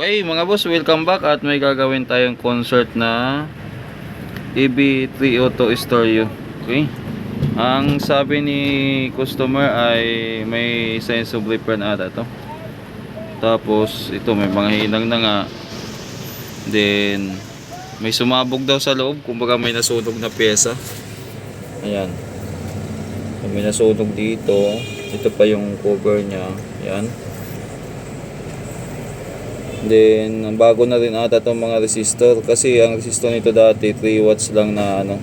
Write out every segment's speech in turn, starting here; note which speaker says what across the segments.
Speaker 1: Okay mga boss, welcome back at may gagawin tayong concert na EB3 Auto Stereo. Okay? Ang sabi ni customer ay may sense of repair na ata to. Tapos ito may mga hinang na nga. Then may sumabog daw sa loob, kumbaga may nasunog na pyesa. Ayan. May nasunog dito. Ito pa yung cover niya. Ayan. Then, bago na rin ata itong mga resistor. Kasi ang resistor nito dati, 3 watts lang na ano.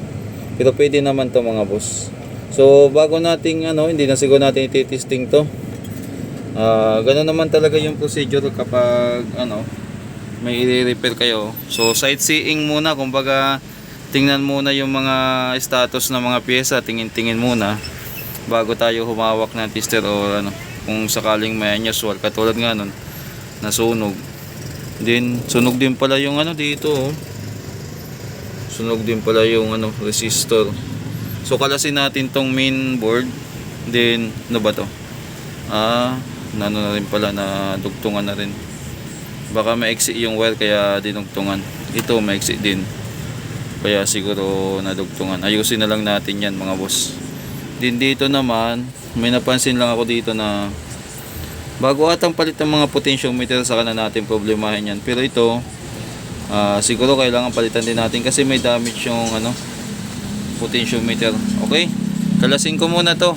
Speaker 1: Pero pwede naman to mga boss. So, bago nating ano, hindi na siguro natin ititesting to. Ah, ganun naman talaga yung procedure kapag ano, may i-repair kayo. So, sightseeing muna. Kumbaga, tingnan muna yung mga status ng mga pyesa. Tingin-tingin muna bago tayo humawak ng tester o ano, kung sakaling may unusual. Katulad nga nun, nasunog. Then, sunog din pala yung ano dito. oh. Sunog din pala yung ano, resistor. So, kalasin natin tong main board. Then, ano ba to? Ah, nano na rin pala na dugtungan na rin. Baka maiksi yung wire kaya dinugtungan. Ito maiksi din. Kaya siguro nadugtungan. Ayusin na lang natin yan mga boss. Din dito naman, may napansin lang ako dito na bago atang palit ng mga potentiometer saka na natin problemahin yan. Pero ito, ah, siguro kailangan palitan din natin kasi may damage yung ano, potentiometer. Okay? Kalasin ko muna to.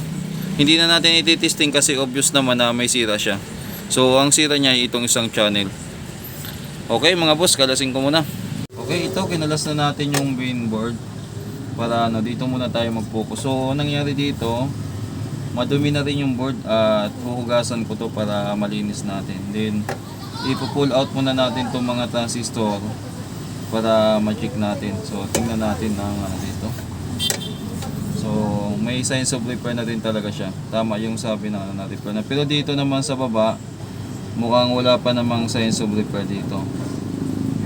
Speaker 1: Hindi na natin ititesting kasi obvious naman na may sira siya. So, ang sira niya ay itong isang channel. Okay mga boss, kalasin ko muna. Okay, ito kinalas na natin yung mainboard para ano, dito muna tayo mag-focus. So, ang nangyari dito, madumi na rin yung board at huhugasan ko to para malinis natin. Then, ipo-pull out muna natin itong mga transistor para ma-check natin. So, tingnan natin ang ano dito. So, may signs of repair na rin talaga siya. Tama yung sabi na na repair na. Pero dito naman sa baba, mukhang wala pa namang signs of repair dito.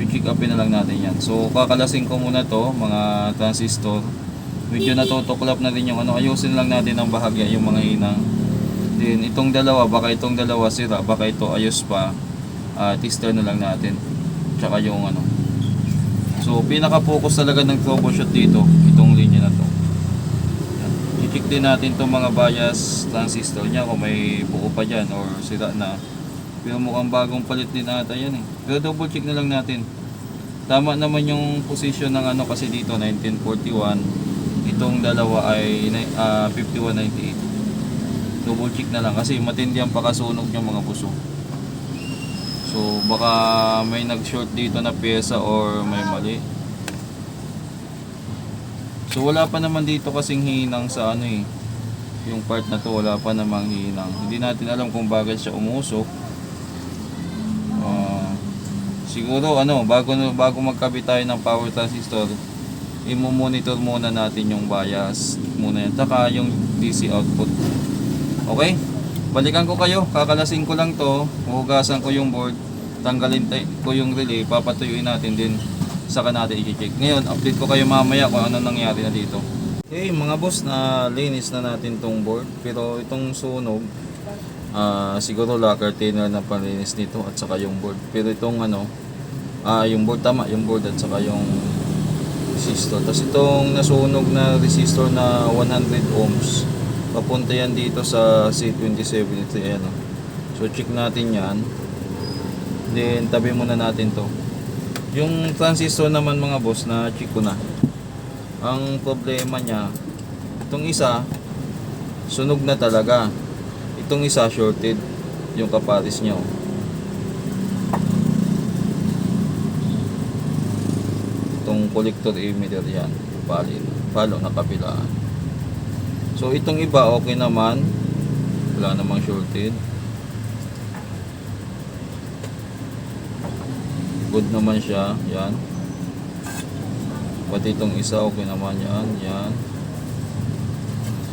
Speaker 1: I-check upin na lang natin yan. So, kakalasin ko muna to, mga transistor. Medyo natutuklap na din yung ano, ayusin lang natin ang bahagya, yung mga hinang. Then, itong dalawa, baka itong dalawa sira, baka ito ayos pa. Ah, tester na lang natin. Tsaka yung ano. So, pinaka-focus talaga ng troubleshoot dito, itong linya na to. I-check din natin itong mga bias transistor niya kung may buo pa dyan or sira na. Pero mukhang bagong palit din ata yan eh. Pero double check na lang natin. Tama naman yung position ng ano kasi dito 1941. Itong dalawa ay ni- ah, 5198. Double check na lang kasi matindi ang pakasunog ng mga puso. So baka may nag-short dito na pyesa or may mali. So wala pa naman dito kasing hinang sa ano eh. Yung part na to wala pa namang hinang. Hindi natin alam kung bakit siya umusok. Ah, siguro ano, bago bago magkabit tayo ng power transistor, i-monitor muna natin yung bias muna yan. Taka yung DC output. Okay? Balikan ko kayo, kakalasin ko lang to, huhugasan ko yung board, tanggalin ko yung relay, papatuyuin natin din, saka natin i-check. Ngayon, update ko kayo mamaya kung ano nangyari na dito. Okay, mga boss, na linis na natin tong board, pero itong sunog, ah siguro lacquer thinner na panlinis nito at saka yung board. Pero itong ano, ah yung board tama, yung board at saka yung resistor. Tapos itong nasunog na resistor na 100 ohms, papunta yan dito sa C27. Ito yan. oh. So check natin yan. Then tabi muna natin to. Yung transistor naman mga boss na check ko na. Ang problema niya, itong isa, sunog na talaga. Itong isa shorted yung kaparis niya. oh. Itong collector emitter yan. Pali, palo na kabilaan. So itong iba okay naman. Wala namang shorted. Good naman siya. Yan. Pati itong isa okay naman yan. Yan.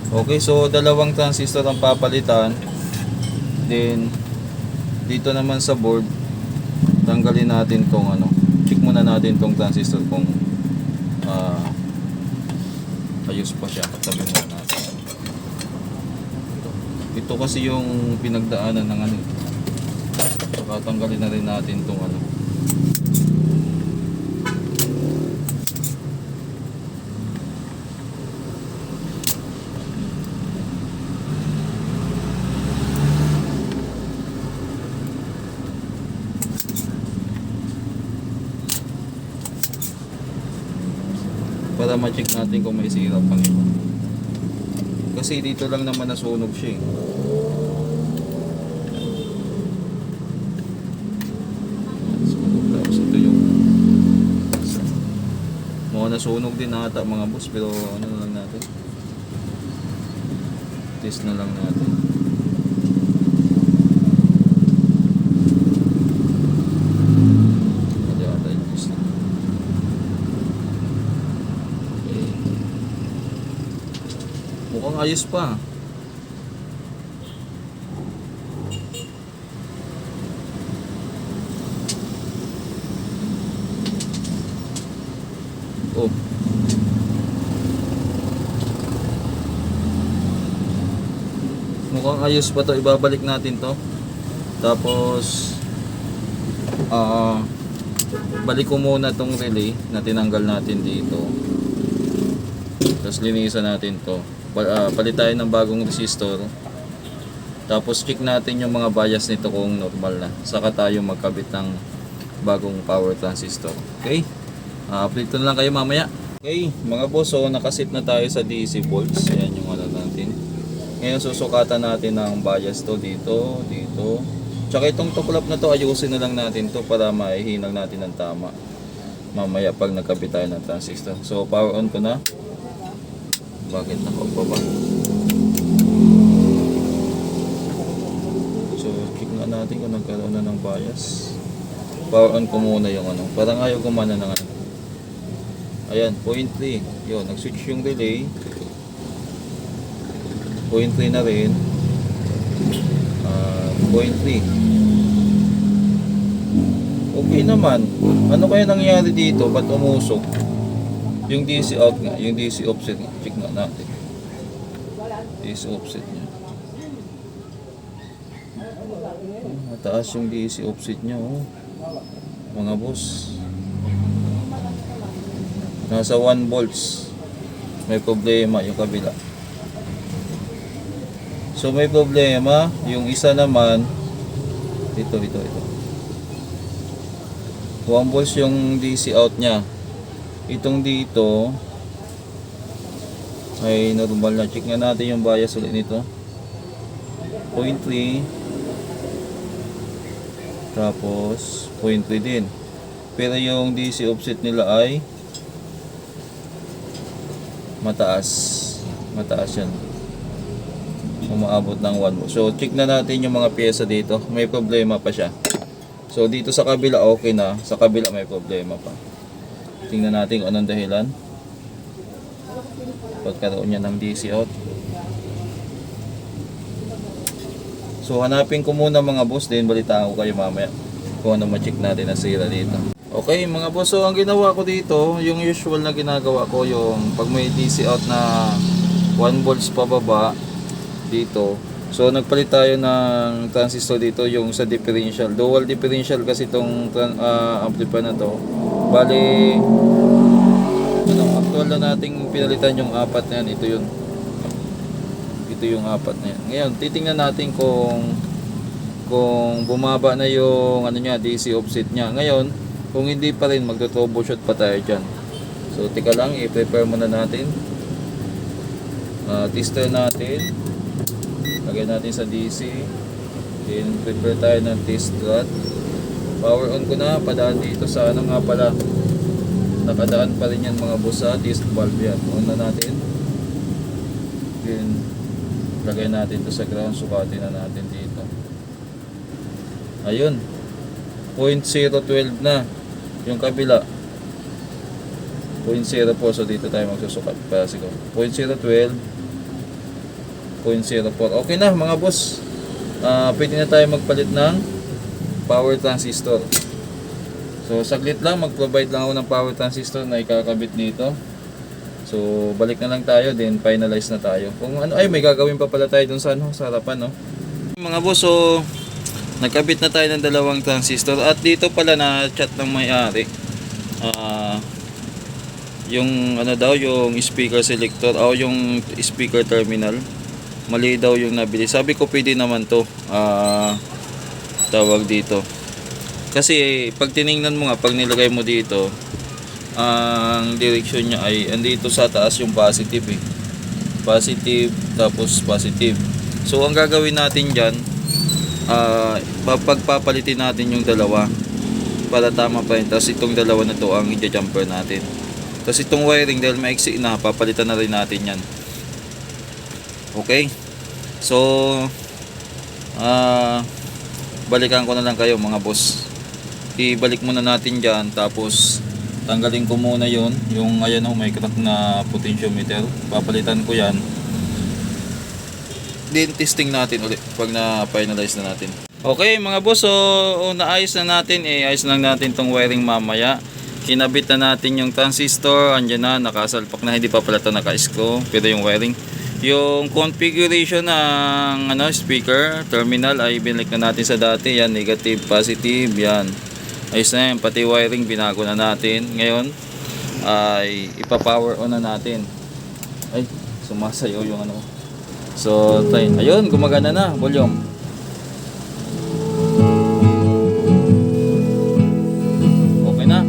Speaker 1: Okay, so dalawang transistor ang papalitan. Then dito naman sa board tanggalin natin tong ano. Check muna natin tong transistor kung ah ayos pa siya. Tabi muna natin. Ito. Ito kasi yung pinagdaanan ng ano. Saka tanggalin na rin natin tong ano para ma-check natin kung may sira pang iba. Kasi dito lang naman nasunog siya eh. Nasunog din ata mga boss pero ano na lang natin test na lang natin Hindi ata yung test na. Okay. Mukhang ayos pa. Oh. Mukhang ayos pa to. Ibabalik natin to. Tapos ah balik ko muna tong relay na tinanggal natin dito. Tapos linisan natin to. Ah, palit tayo ng bagong resistor. Tapos check natin yung mga bias nito kung normal na. Saka tayo magkabit ng bagong power transistor. Okay? Uh, update na lang kayo mamaya. Okay, mga boss, so nakasit na tayo sa DC volts. Ayan yung ano natin. Ngayon susukatan natin ang bias to dito, dito. Tsaka itong tuklap na to, ayusin na lang natin to para maihinag natin ng tama. Mamaya pag nagkabit tayo ng transistor. So power on ko na. Bakit naka pa ba? So check nga natin kung nagkaroon na ng bias. Power on ko muna yung ano. Parang ayaw gumana ng ano. Ayan, 0.3. Yun, nag-switch yung relay. 0.3 na rin. Ah, 0.3. Okay naman. Ano kaya nangyari dito? Ba't umusok? Yung DC out nga, yung DC offset nga. Nga natin. DC offset niya. Mataas yung DC offset niya, oh. Mga boss. Nasa 1 volts. May problema yung kabila. So may problema. Yung isa naman, ito, ito, ito. 1 volts yung DC out niya. Itong dito, ay normal na. Check nga natin yung bias ulit nito. 0.3 tapos 0.3 din. Pero yung DC offset nila ay mataas. Mataas yan. Umaabot ng 1 So check na natin yung mga pyesa dito. May problema pa siya. So dito sa kabila okay na. Sa kabila may problema pa. Tingnan natin kung anong dahilan. Pagkaroon niya ng DC out. So hanapin ko muna mga boss din balitaan ko kayo mamaya kung ano ma-check natin na sira dito. Okay mga boss, so ang ginawa ko dito, yung usual na ginagawa ko yung pag may DC out na 1 volts pababa dito. So nagpalit tayo ng transistor dito yung sa differential. Dual differential kasi itong uh, amplifier na to. Bali ano, actual na nating pinalitan yung apat na yan. Ito yun ito yung apat na yan. Ngayon, titingnan natin kung kung bumaba na yung ano niya, DC offset niya. Ngayon, kung hindi pa rin, magto-troubleshoot pa tayo dyan. So, tika lang, i-prepare muna natin. Uh, tester natin. Lagay natin sa DC. Then, prepare tayo ng test rod. Power on ko na, padaan dito sa ano nga pala. Nakadaan pa rin yan mga busa, test valve yan. On na natin. Then, lagay natin to sa ground. Sukatin na natin dito. Ayun. 0.012 na yung kabila. 0.04 so dito tayo magsusukat. Para siguro 0.012 0.04 okay na mga boss. Uh, pwede na tayo magpalit ng power transistor so saglit lang mag provide lang ako ng power transistor na ikakabit dito So, balik na lang tayo, then finalize na tayo. Kung ano, ay may gagawin pa pala tayo dun sa ano, sa harapan, no? Mga boss, so, nagkabit na tayo ng dalawang transistor. At dito pala na chat ng may-ari. Ah, yung ano daw, yung speaker selector, o yung speaker terminal. Mali daw yung nabili. Sabi ko, pwede naman to. Ah, tawag dito. Kasi, pag tiningnan mo nga, pag nilagay mo dito, ang direction niya ay andito sa taas yung positive eh. Positive tapos positive. So ang gagawin natin diyan ah pagpapalitin natin yung dalawa para tama pa rin. Tapos itong dalawa na to ang i-jumper natin. Tapos itong wiring dahil maiksi na, papalitan na rin natin yan. Okay? So, ah balikan ko na lang kayo mga boss. Ibalik muna natin dyan, tapos tanggalin ko muna yon yung ayan oh, may crack na potentiometer. Papalitan ko yan. Then testing natin ulit pag na-finalize na natin. Okay mga boss, so naayos na natin eh, ayos lang natin tong wiring mamaya. Kinabit na natin yung transistor, andyan na, nakasalpak na, hindi pa pala ito naka-screw, pero yung wiring. Yung configuration ng ano, speaker, terminal ay binalik na natin sa dati, yan, negative, positive, yan. Ayos na yan, pati wiring binago na natin. Ngayon, ay ipa-power on na natin. Ay, sumasayaw yung ano. So, try. Ayun, gumagana na, volume. Okay na.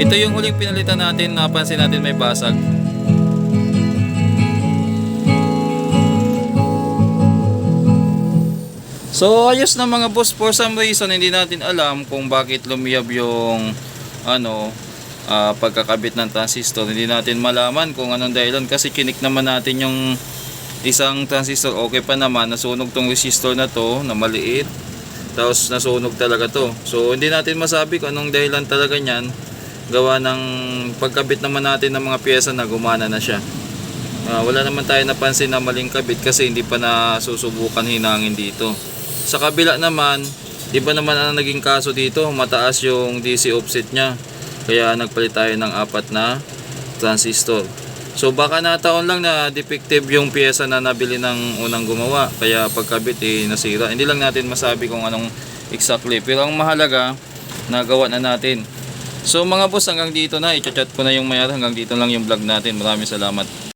Speaker 1: Ito yung huling pinalitan natin, napansin natin may basag. So ayos na mga boss, for some reason hindi natin alam kung bakit lumiyab yung ano ah, pagkakabit ng transistor. Hindi natin malaman kung anong dahilan kasi kinik naman natin yung isang transistor. Okay pa naman nasunog tong resistor na to na maliit. Tapos nasunog talaga to. So hindi natin masabi kung anong dahilan talaga niyan. Gawa ng pagkabit naman natin ng mga pyesa na gumana na siya. Ah, wala naman tayo napansin na maling kabit kasi hindi pa nasusubukan hinangin dito sa kabila naman iba naman ang naging kaso dito mataas yung DC offset nya kaya nagpalit tayo ng apat na transistor So baka nataon lang na defective yung pyesa na nabili ng unang gumawa kaya pagkabit eh nasira. Hindi lang natin masabi kung anong exactly pero ang mahalaga nagawa na natin. So mga boss hanggang dito na i-chat ko na yung mayari hanggang dito lang yung vlog natin. Maraming salamat.